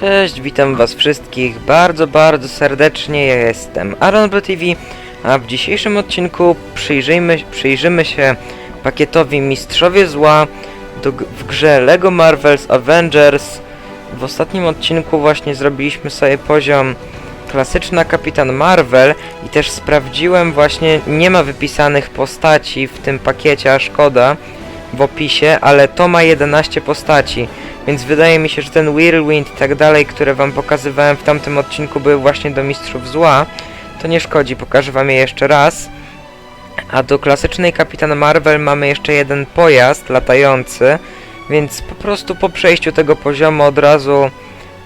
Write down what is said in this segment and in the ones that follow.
Cześć, witam was wszystkich bardzo, bardzo serdecznie. Ja jestem Aaron TV, a w dzisiejszym odcinku przyjrzyjmy, przyjrzymy się pakietowi Mistrzowie Zła do, w grze LEGO Marvel's Avengers. W ostatnim odcinku właśnie zrobiliśmy sobie poziom klasyczna Kapitan Marvel i też sprawdziłem właśnie, nie ma wypisanych postaci w tym pakiecie, a szkoda, w opisie, ale to ma 11 postaci. Więc wydaje mi się, że ten Whirlwind i tak dalej, które wam pokazywałem w tamtym odcinku były właśnie do Mistrzów Zła. To nie szkodzi, pokażę wam je jeszcze raz. A do klasycznej Kapitan Marvel mamy jeszcze jeden pojazd latający, więc po prostu po przejściu tego poziomu od razu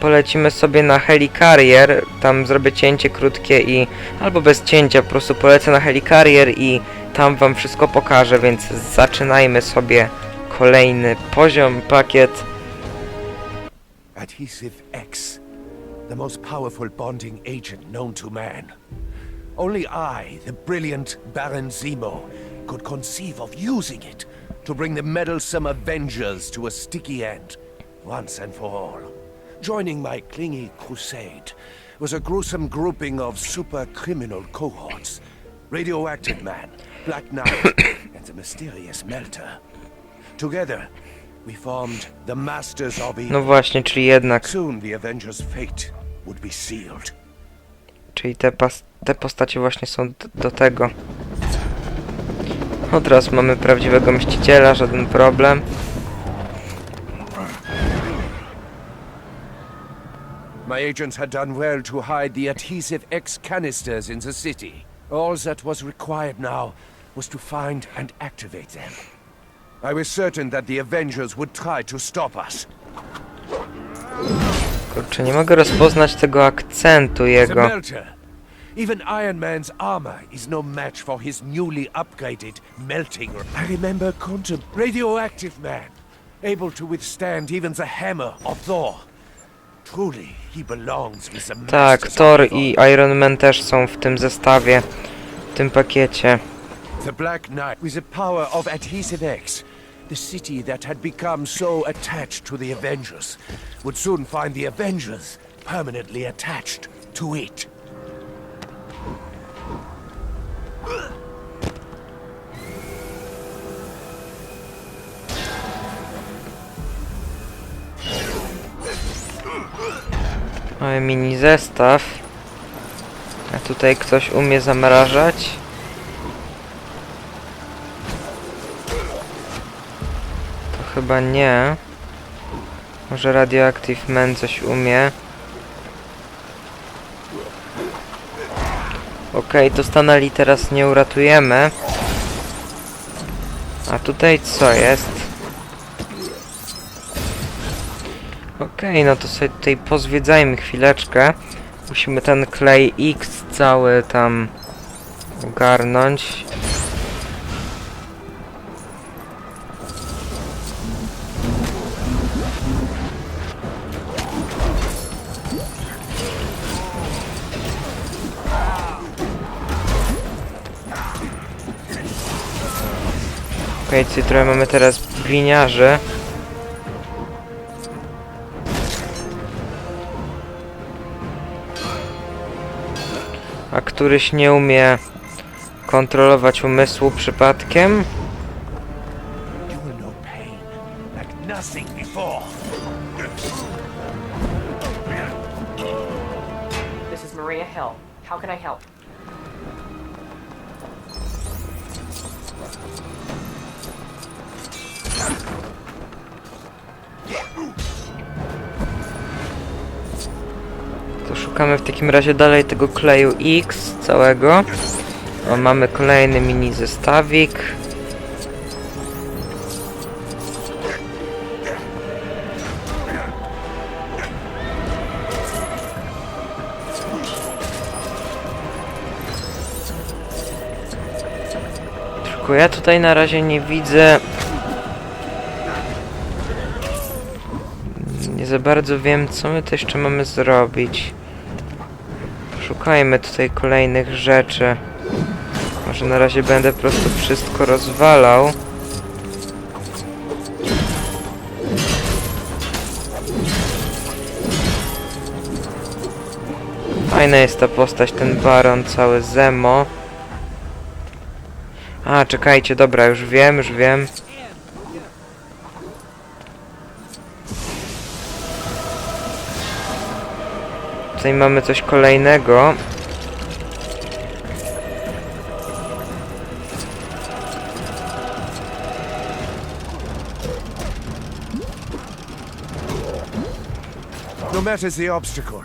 polecimy sobie na Helicarrier, tam zrobię cięcie krótkie i albo bez cięcia, po prostu polecę na Helicarrier i tam wam wszystko pokażę, więc zaczynajmy sobie kolejny poziom, pakiet. Adhesive X, the most powerful bonding agent known to man. Only I, the brilliant Baron Zemo, could conceive of using it to bring the meddlesome Avengers to a sticky end, once and for all. Joining my clingy crusade was a gruesome grouping of super criminal cohorts Radioactive Man, Black Knight, and the mysterious Melter. Together, we formed the Masters of Evil. No właśnie, czyli jednak, Soon the Avengers' fate would be sealed. czyli te, pas, te postacie właśnie są do tego. No teraz mamy prawdziwego mściciela, żaden problem. My agents had done well to hide the adhesive X canisters in the city. All that was required now was to find and activate them. I was certain that the Avengers would try to stop us. Kurczę, nie mogę rozpoznać tego akcentu jego. Melter. Even Iron Man's armor is no match for his newly upgraded melting. I remember Quantum Radioactive Man, able to withstand even the hammer of Thor. Truly, he belongs with the Tak, masters of Thor i Iron Man też są w tym zestawie, w tym pakiecie. The Black Knight, with the power of Adhesive X, the city that had become so attached to the Avengers, would soon find the Avengers permanently attached to it. Mamy mini zestaw. A tutaj ktoś umie zamrażać. Chyba nie. Może Radioactive Man coś umie. Okej, to Stanley teraz nie uratujemy. A tutaj co jest? Okej, no to sobie tutaj pozwiedzajmy chwileczkę. Musimy ten klej X cały tam ogarnąć. Okay, trochę mamy teraz gliniarzy. a któryś nie umie kontrolować umysłu przypadkiem. How can I help? Szukamy w takim razie dalej tego kleju X całego. O, mamy kolejny mini zestawik. Tylko ja tutaj na razie nie widzę Nie za bardzo wiem, co my to jeszcze mamy zrobić. Szukajmy tutaj kolejnych rzeczy. Może na razie będę po prostu wszystko rozwalał. Fajna jest ta postać, ten baron, cały Zemo. A, czekajcie, dobra, już wiem, już wiem. Tutaj mamy coś kolejnego. No matter the obstacle,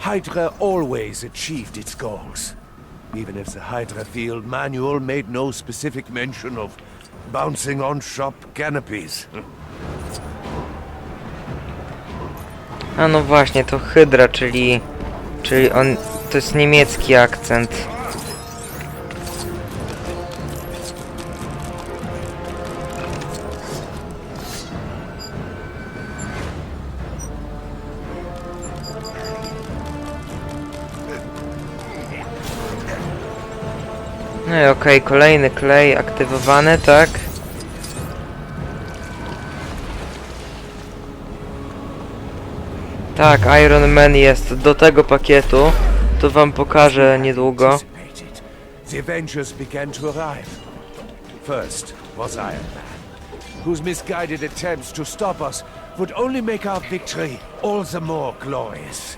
Hydra always achieved its goals. Even if the Hydra field manual made no specific mention of bouncing on shop canopies. A no właśnie, to Hydra, czyli... Czyli on... To jest niemiecki akcent. No i okej, kolejny klej aktywowany, tak? Tak, Iron Man jest do tego pakietu. To wam pokażę niedługo. The Avengers began to arrive. First was Iron Man, whose misguided attempts to stop us would only make our victory all the more glorious.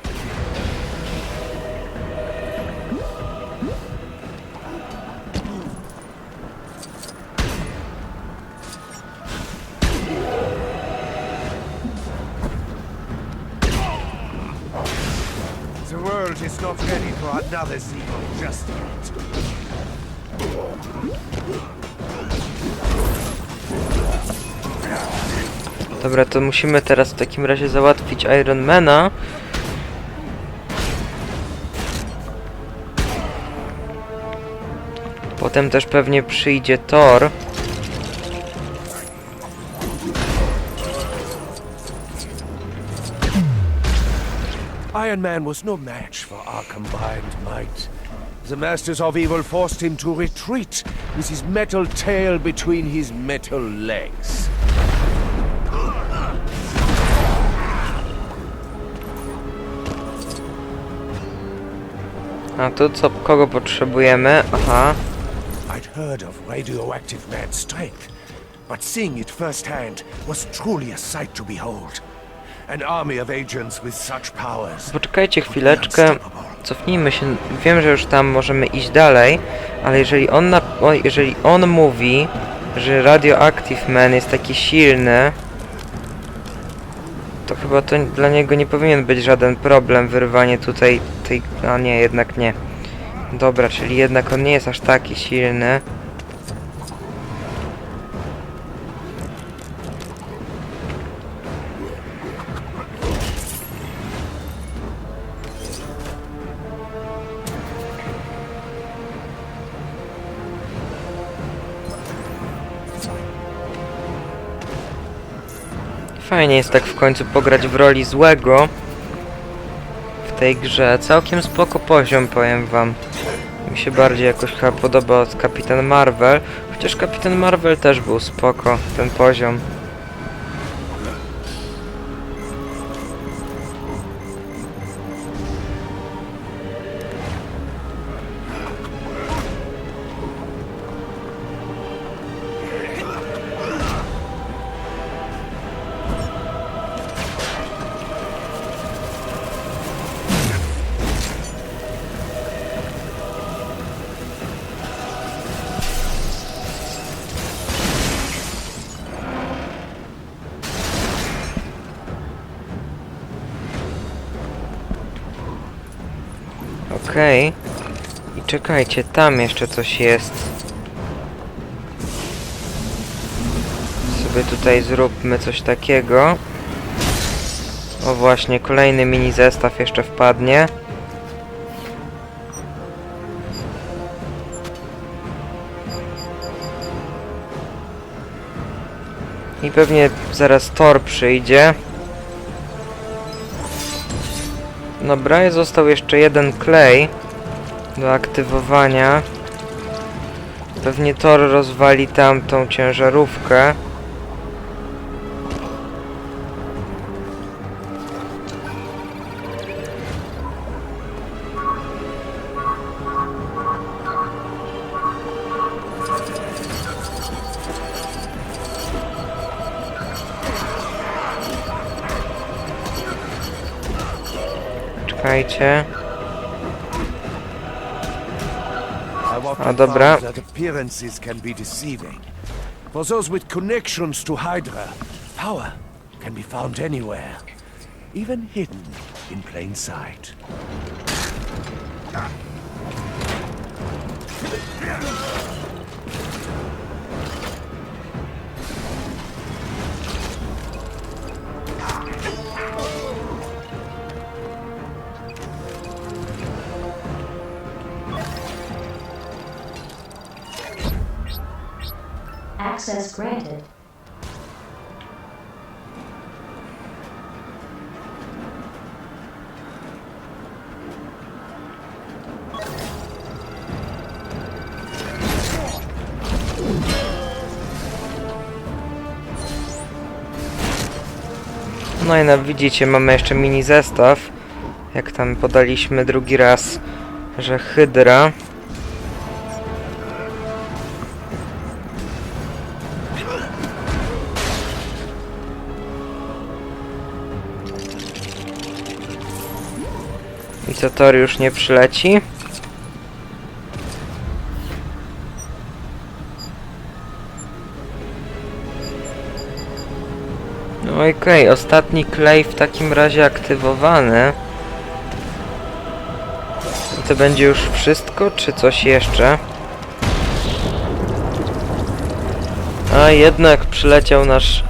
Is not ready for another. Dobra, to musimy teraz w takim razie załatwić Ironmana. Potem też pewnie przyjdzie Thor. Iron Man was no match for our combined might. The Masters of Evil forced him to retreat with his metal tail between his metal legs. A tu co, kogo potrzebujemy? Aha. I'd heard of radioactive man's strength, but seeing it firsthand was truly a sight to behold. Poczekajcie chwileczkę. Cofnijmy się. Wiem, że już tam możemy iść dalej, ale jeżeli on, na, jeżeli on mówi, że Radioactive Man jest taki silny, to chyba to dla niego nie powinien być żaden problem wyrwanie tutaj tej... A nie, jednak nie. Dobra, czyli jednak on nie jest aż taki silny. Fajnie jest tak w końcu pograć w roli złego w tej grze. Całkiem spoko poziom, powiem wam. Mi się bardziej jakoś chyba podoba od Kapitan Marvel. Chociaż Kapitan Marvel też był spoko, ten poziom. Okej. I czekajcie, tam jeszcze coś jest. Sobie tutaj zróbmy coś takiego. O właśnie, kolejny mini zestaw jeszcze wpadnie. I pewnie zaraz Thor przyjdzie. Dobra, został jeszcze jeden klej do aktywowania. Pewnie Thor rozwali tamtą ciężarówkę. Czekajcie. Dobra. that appearances can be deceiving. For those with connections to Hydra, power can be found anywhere, even hidden in plain sight. Access granted. No i no, widzicie, mamy jeszcze mini zestaw. Jak tam podaliśmy drugi raz, że Hydra. Co, Tor już nie przyleci? No okej, ostatni klej w takim razie aktywowany. To będzie już wszystko, czy coś jeszcze? A jednak przyleciał nasz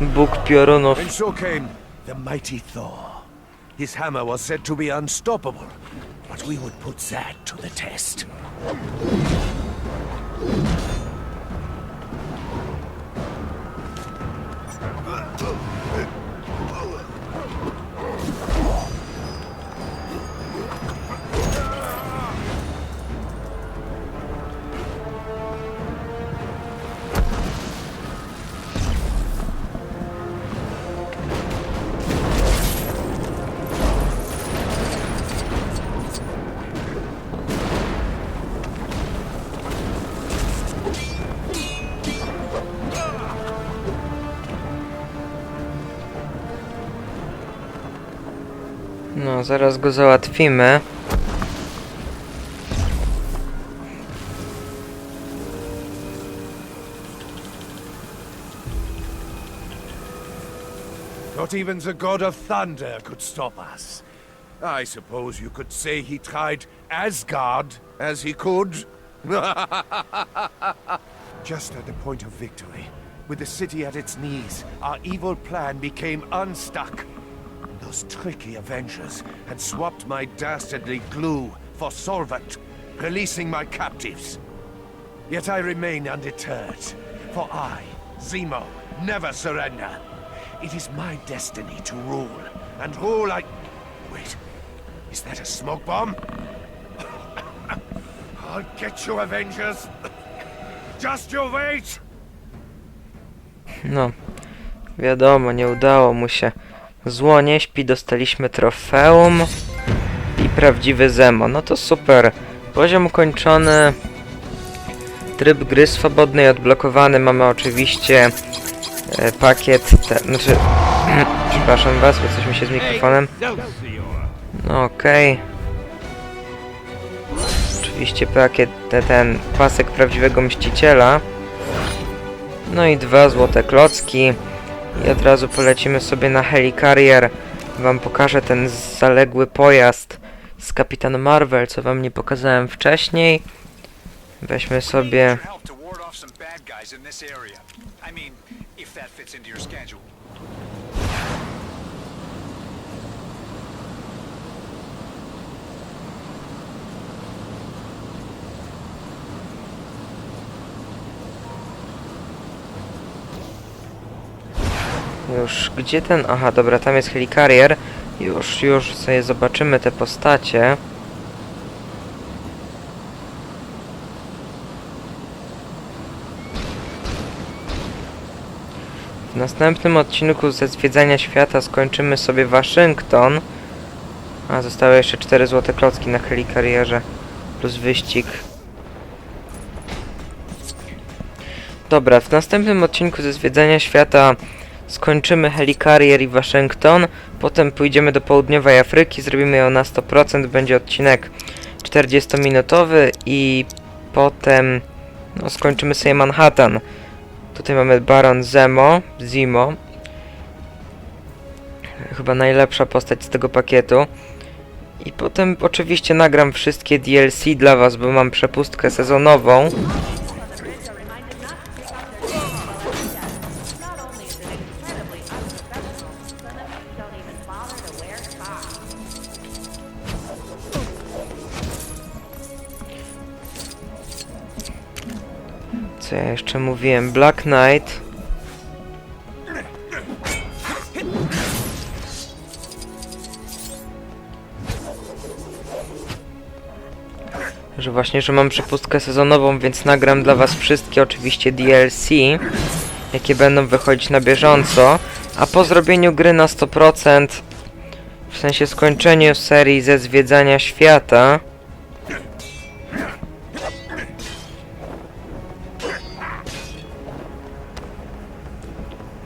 Bóg piorunów. His hammer was said to be unstoppable, but we would put that to the test. No, zaraz go załatwimy. Not even the god of thunder could stop us. I suppose you could say he tried Asgard as he could. Just at the point of victory, with the city at its knees, our evil plan became unstuck. Those tricky Avengers had swapped my dastardly glue for solvent, releasing my captives. Yet I remain undeterred, for I, Zemo, never surrender. It is my destiny to rule, and rule I... Wait, is that a smoke bomb? I'll get you, Avengers. Just you wait! No, wiadomo, nie udało mu się. Zło nie śpi, dostaliśmy trofeum i prawdziwy Zemo. No to super. Poziom ukończony. Tryb gry swobodnej odblokowany. Mamy oczywiście e, pakiet, te, znaczy, przepraszam was, bo coś mi się z mikrofonem. No okej. Oczywiście pakiet, te, ten pasek prawdziwego mściciela. No i dwa złote klocki. I od razu polecimy sobie na Helicarrier. Wam pokażę ten zaległy pojazd z Kapitan Marvel, co wam nie pokazałem wcześniej. Weźmy sobie... I mean, if that fits into your schedule. Już, gdzie ten... Aha, dobra, tam jest Helicarrier. Już, już sobie zobaczymy te postacie. W następnym odcinku ze Zwiedzania Świata skończymy sobie Waszyngton. A, zostały jeszcze 4 złote klocki na Helicarrierze. Plus wyścig. Dobra, w następnym odcinku ze Zwiedzania Świata skończymy Helicarrier i Waszyngton, potem pójdziemy do południowej Afryki, zrobimy ją na 100%, będzie odcinek 40-minutowy i potem no, skończymy sobie Manhattan. Tutaj mamy Baron Zemo, Zimo. Chyba najlepsza postać z tego pakietu. I potem oczywiście nagram wszystkie DLC dla was, bo mam przepustkę sezonową. Jeszcze mówiłem? Black Knight. Że właśnie, że mam przepustkę sezonową, więc nagram dla was wszystkie oczywiście DLC, jakie będą wychodzić na bieżąco. A po zrobieniu gry na 100%, w sensie skończeniu serii ze zwiedzania świata,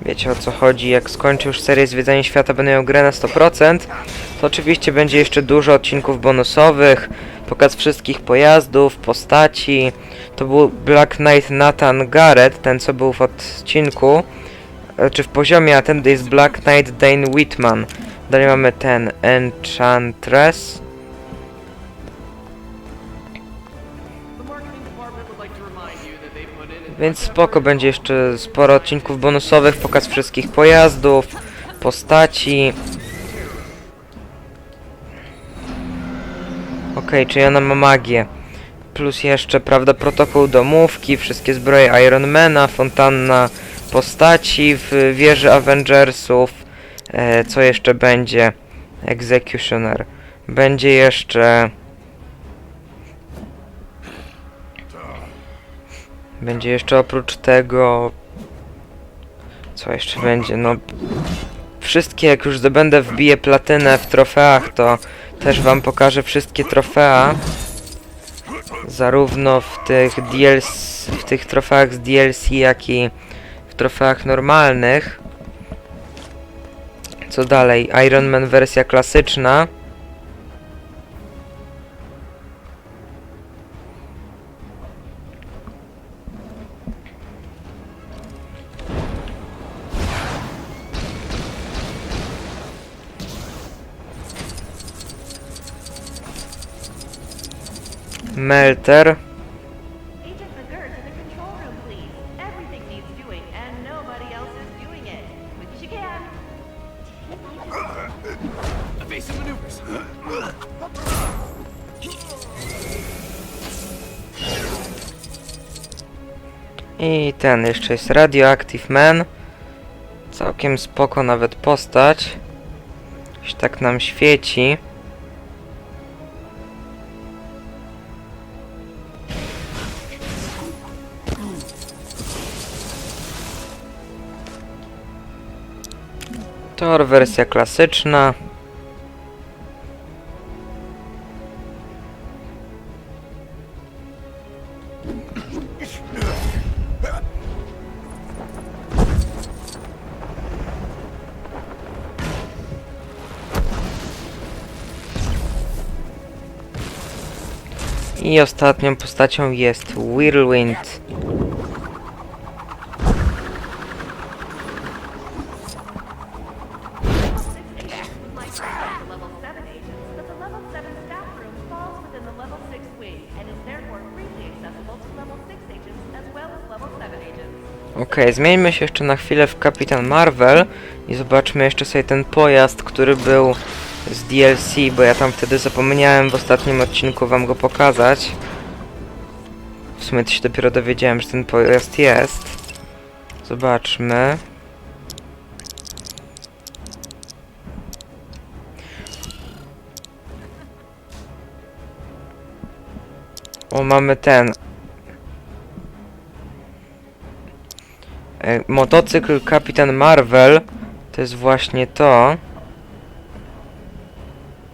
Wiecie o co chodzi, jak skończę już serię Zwiedzanie Świata, będę miał grę na 100%, to oczywiście będzie jeszcze dużo odcinków bonusowych, pokaz wszystkich pojazdów, postaci. To był Black Knight Nathan Garrett, ten co był w odcinku, e, czy w poziomie, a ten jest Black Knight Dane Whitman. Dalej mamy ten Enchantress. Więc spoko, będzie jeszcze sporo odcinków bonusowych, pokaz wszystkich pojazdów, postaci. Okej, czyli ona ma magię. Plus jeszcze, prawda, protokół domówki, wszystkie zbroje Ironmana, fontanna postaci w wieży Avengersów. E, co jeszcze będzie? Executioner. Będzie jeszcze... Będzie jeszcze oprócz tego. Co jeszcze będzie? No. Wszystkie, jak już zdobędę, wbiję platynę w trofeach, to też wam pokażę wszystkie trofea. Zarówno w tych DLC, w tych trofeach z DLC, jak i w trofeach normalnych. Co dalej? Iron Man wersja klasyczna. Maneuvers. I ten jeszcze jest Radioactive Man. Całkiem spoko nawet postać. Już tak nam świeci. Tor wersja klasyczna. I ostatnią postacią jest Whirlwind. Okej, zmieńmy się jeszcze na chwilę w Kapitan Marvel i zobaczmy jeszcze sobie ten pojazd, który był z DLC, bo ja tam wtedy zapomniałem w ostatnim odcinku wam go pokazać. W sumie to się dopiero dowiedziałem, że ten pojazd jest. Zobaczmy. O, mamy ten. E, Motocykl Kapitan Marvel to jest właśnie to.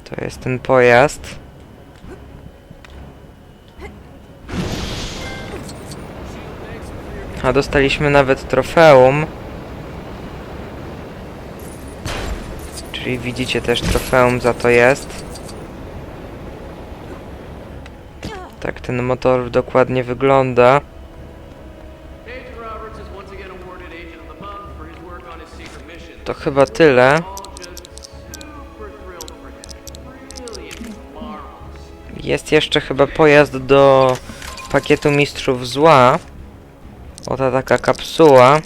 To jest ten pojazd. A dostaliśmy nawet trofeum. Czyli widzicie też trofeum za to jest. Tak ten motor dokładnie wygląda. To chyba tyle. Jest jeszcze chyba pojazd do pakietu Mistrzów Zła. Oto taka kapsuła.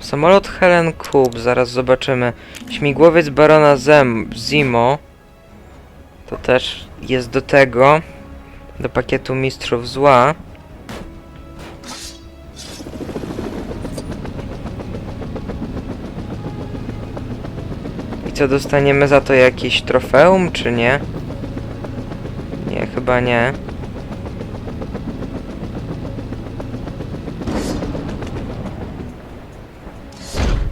Samolot Helen Kub, zaraz zobaczymy. Śmigłowiec Barona Zem Zimo. To też jest do tego. Do pakietu Mistrzów Zła. Co dostaniemy za to jakieś trofeum, czy nie? Nie, chyba nie.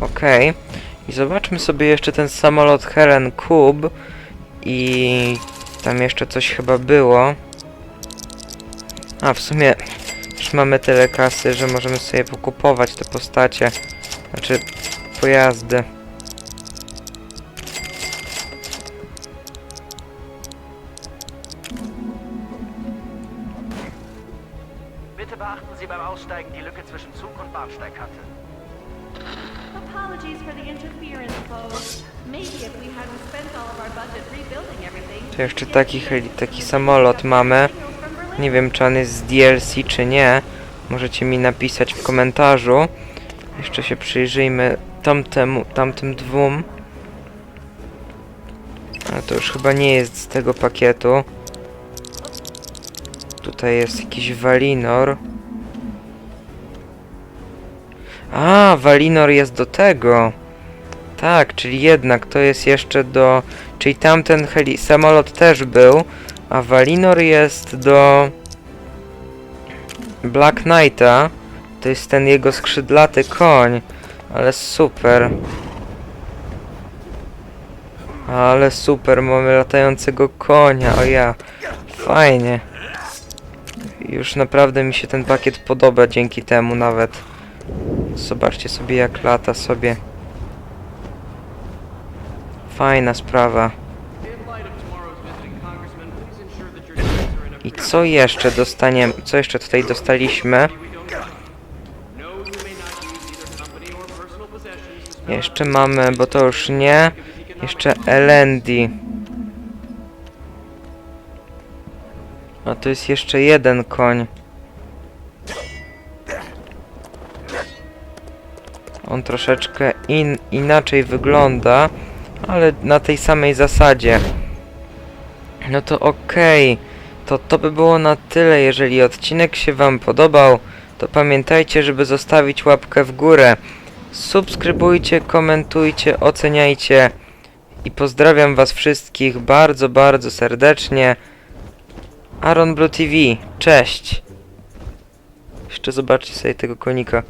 Okej. I zobaczmy sobie jeszcze ten samolot Helen Kub. I tam jeszcze coś chyba było. A, w sumie już mamy tyle kasy, że możemy sobie pokupować te postacie. Znaczy, pojazdy. Beachten Sie beim Aussteigen die Lücke zwischen Zug und Bahnsteigkante. Apologies for the interference, folks. Maybe if we hadn't spent all of our budget rebuilding everything... To jeszcze taki, heli- taki samolot mamy. Nie wiem, czy on jest z DLC, czy nie. Możecie mi napisać w komentarzu. Jeszcze się przyjrzyjmy tamtemu, tamtym dwóm. Ale to już chyba nie jest z tego pakietu. Tutaj jest jakiś Valinor. A, Valinor jest do tego. Tak, czyli jednak to jest jeszcze do... Czyli tamten heli samolot też był, a Valinor jest do Black Knighta. To jest ten jego skrzydlaty koń. Ale super. Ale super, mamy latającego konia, o ja. Fajnie. Już naprawdę mi się ten pakiet podoba dzięki temu nawet. Zobaczcie sobie jak lata sobie. Fajna sprawa. I co jeszcze dostaniemy? Co jeszcze tutaj dostaliśmy? Jeszcze mamy, bo to już nie. Jeszcze Elendi. A to jest jeszcze jeden koń. On troszeczkę in, inaczej wygląda, ale na tej samej zasadzie. No to okej. To to by było na tyle. Jeżeli odcinek się Wam podobał, to pamiętajcie, żeby zostawić łapkę w górę. Subskrybujcie, komentujcie, oceniajcie. I pozdrawiam Was wszystkich bardzo, bardzo serdecznie. Aaron Blue TV, cześć! Jeszcze zobaczcie sobie tego konika.